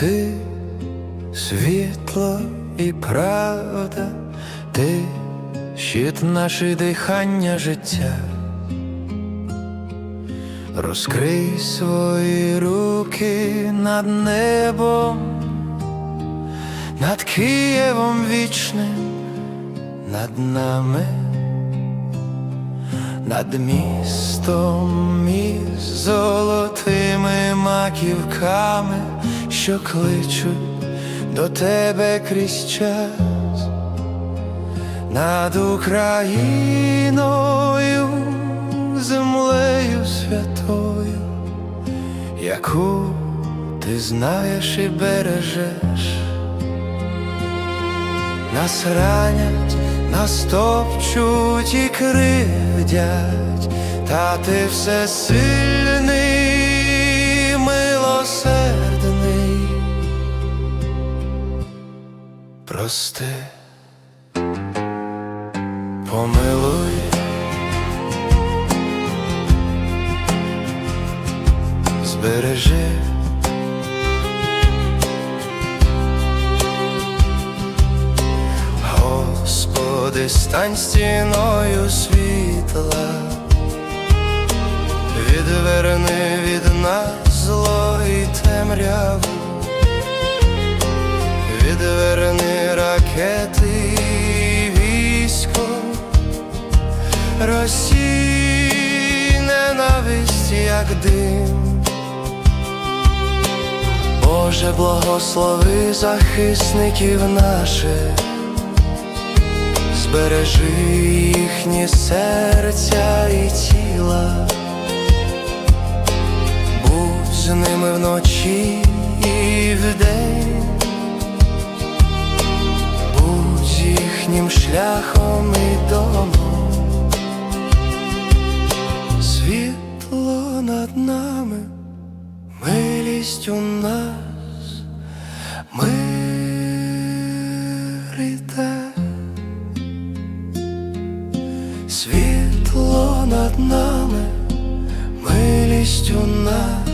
ти світло і правда, ти щит наше дихання життя. Розкрий свої руки над небом, над Києвом вічним, над нами, над містом із золотими маківками, що кличуть до тебе крізь час, над Україною, землею святою, яку ти знаєш і бережеш. Нас ранять, нас топчуть і кривдять, та ти все сильний, Прости, помилуй. Збережи. Господи, стань стіною світла, відверни від нас зло і темряву, розсій ненависть, як дим. Боже, благослови захисників наших. Збережи їхні серця і тіла, будь з ними вночі і вдень, будь їхнім шляхом і над нами, милість у нас, мир іде. Світло над нами, милість у нас.